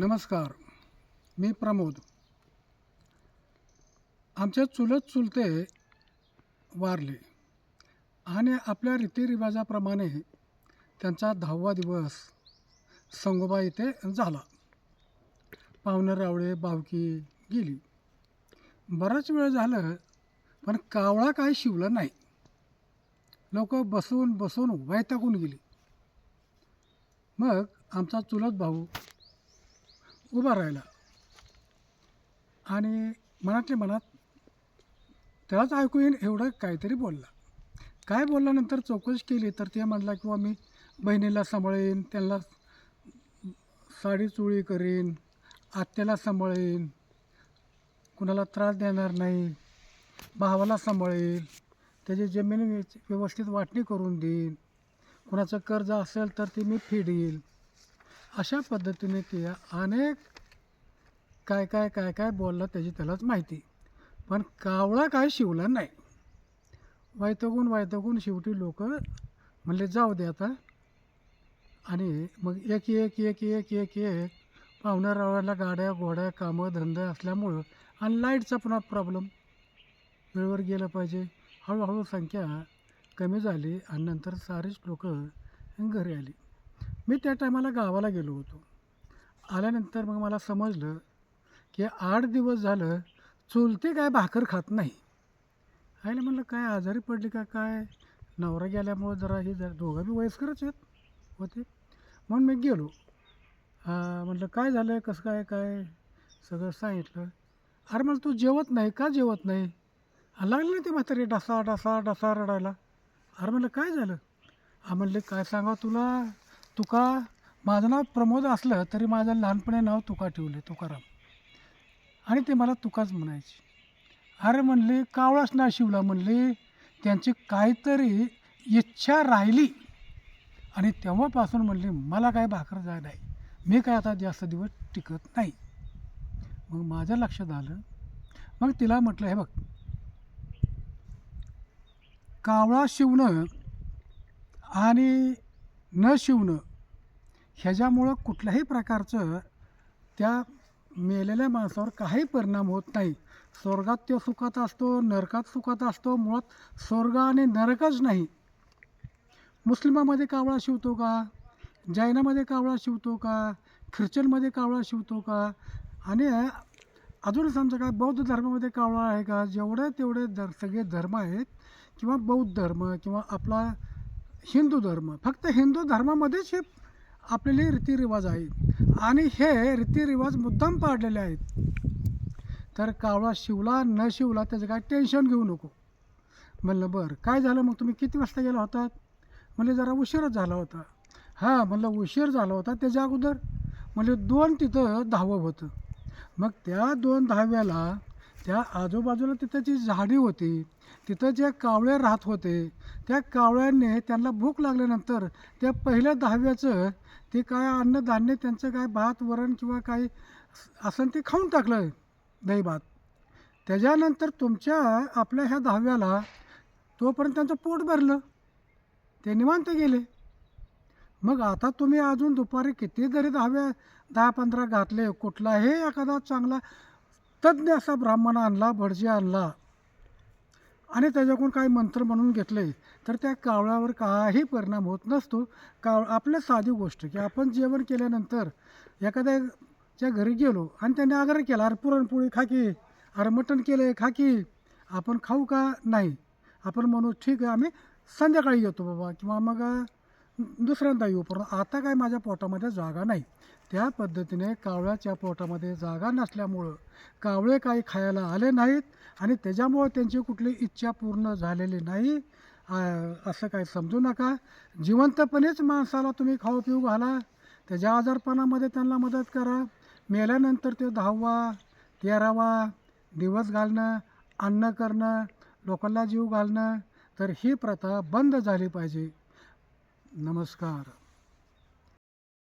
नमस्कार मी प्रमोद. आमच्या चुलत चुलते वारले आणि आपल्या रीतिरिवाजाप्रमाणे त्यांचा दहावा दिवस संगोबा इथे झाला. पाहुणे रावळे बावकी गेली. बराच वेळ झालं पण कावळा काही शिवला नाही. लोक बसून बसून वैतागून गेली. मग आमचा चुलत भाऊ उभा राहिला. आणि मनातल्या मनात त्यालाच ऐकू येईन एवढं काहीतरी बोलला. काय बोलल्यानंतर चौकशी केली तर ते म्हणला किंवा मी बहिणीला सांभाळेन त्यांना साडी चोळी करीन आत्याला सांभाळेन कुणाला त्रास देणार नाही भावाला सांभाळेल त्याची जमीन व्यव- व्यवस्थित वाटणी करून देईन कुणाचं कर्ज असेल तर ते मी फेडेल अशा पद्धतीने ते अनेक काय काय काय काय बोललं त्याची त्यालाच माहिती. पण कावळा काय शिवला नाही. वायतगून वायतगून शेवटी लोक म्हणले जाऊ दे आता. आणि मग एक एक एक एक एक एक पाहुण्यारावळ्याला गाड्या घोड्या कामं धंदे असल्यामुळं आणि लाईटचा पुन्हा प्रॉब्लेम. वेळेवर गेलं पाहिजे. हळूहळू संख्या कमी झाली आणि नंतर सारेच लोक घरी आली. मी त्या टायमाला गावाला गेलो होतो. आल्यानंतर मग मला समजलं की आठ दिवस झालं चुलते काय भाकर खात नाही. आईला म्हणलं काय आजारी पडली का? काय? नवरा गेल्यामुळं जरा हे जरा दोघं बी वयस्करच आहेत होते. म्हणून मी गेलो. हा, म्हटलं काय झालं? कसं काय? काय? सगळं सांगितलं. अरे मला तू जेवत नाही का? जेवत नाही? लागलं ना ते म्हातारी डसा डसा डसा रडायला. अरे म्हणलं काय झालं? हा म्हणले काय सांगा तुला? तुका माझं नाव प्रमोद असलं तरी माझं लहानपणी नाव तुका ठेवले तुकाराम. आणि ते मला तुकाच म्हणायचे. अरे म्हणले कावळाच ना शिवला म्हणले त्यांची काहीतरी इच्छा राहिली. आणि तेव्हापासून म्हणले मला काय भाकर जाय नाही. मी काय आता जास्त दिवस टिकत नाही. मग माझ्या लक्षात आलं. मग तिला म्हटलं हे बघ कावळा शिवणं आणि न शिवणं ह्याच्यामुळं कुठल्याही प्रकारचं त्या मेलेल्या माणसावर काही परिणाम होत नाही. स्वर्गात तो सुखात असतो नरकात सुखात असतो मुळात स्वर्ग आणि नरकच नाही. मुस्लिमामध्ये कावळा शिवतो का? जैनामध्ये कावळा शिवतो का? ख्रिश्चनमध्ये कावळा शिवतो का? आणि अजून समजा काय बौद्ध धर्मामध्ये कावळा आहे का? जेवढे तेवढे दर सगळे धर्म आहेत किंवा बौद्ध धर्म किंवा आपला हिंदू धर्म. फक्त हिंदू धर्मामध्येच हे आपलेले रीतिरिवाज आहेत. आणि हे रीतिरिवाज मुद्दाम पाडलेले आहेत. तर कावळा शिवला न शिवला त्याचं काय टेन्शन घेऊ नको. म्हणलं बरं काय झालं मग? तुम्ही किती वाजता गेला होतात म्हणजे जरा उशीरच झाला होता. हां म्हणलं उशीर झाला होता त्याच्या अगोदर? म्हणजे दोन तिथं दहावं होतं. मग त्या दोन दहाव्याला त्या आजूबाजूला तिथं जी झाडी होती तिथं जे कावळे राहत होते त्या कावळ्यांनी त्यांना भूक लागल्यानंतर त्या पहिल्या दहाव्याचं ते काय अन्नधान्य त्यांचं काय भात वरण किंवा काही असं ते खाऊन टाकलं दही भात त्याच्यानंतर तुमच्या आपल्या ह्या दहाव्याला तोपर्यंत त्यांचं पोट भरलं. ते निवांत गेले. मग आता तुम्ही अजून दुपारी किती जरी दहाव्या दहा पंधरा घातले कुठलाही एखादा चांगला तज्ज्ञ असा ब्राह्मण आणला भटजी आणला. आणि त्याच्याकडून काही मंत्र म्हणून घेतले. तर त्या कावळ्यावर काही परिणाम होत नसतो. काव आपल्या साधी गोष्ट की आपण जेवण केल्यानंतर एखाद्याच्या घरी गेलो आणि त्याने आग्रह केला अरे पुरणपोळी खाकी अरे मटण केलं खा खाकी आपण खाऊ का नाही? आपण म्हणू ठीक आहे आम्ही संध्याकाळी येतो बाबा. किंवा मग दुसऱ्यांदा येऊ परंतु आता काय माझ्या पोटामध्ये जागा नाही. त्या पद्धतीने कावळ्याच्या पोटामध्ये जागा नसल्यामुळं कावळे काही खायला आले नाहीत आणि त्याच्यामुळं त्यांची कुठली इच्छा पूर्ण झालेली नाही. असं काही समजू नका. जिवंतपणेच माणसाला तुम्ही खाऊ पिऊ घाला. त्याच्या आजारपणामध्ये त्यांना मदत करा. मेल्यानंतर ते दहावा तेरावा दिवस घालणं अन्न करणं लोकांना जीव घालणं तर ही प्रथा बंद झाली पाहिजे. नमस्कार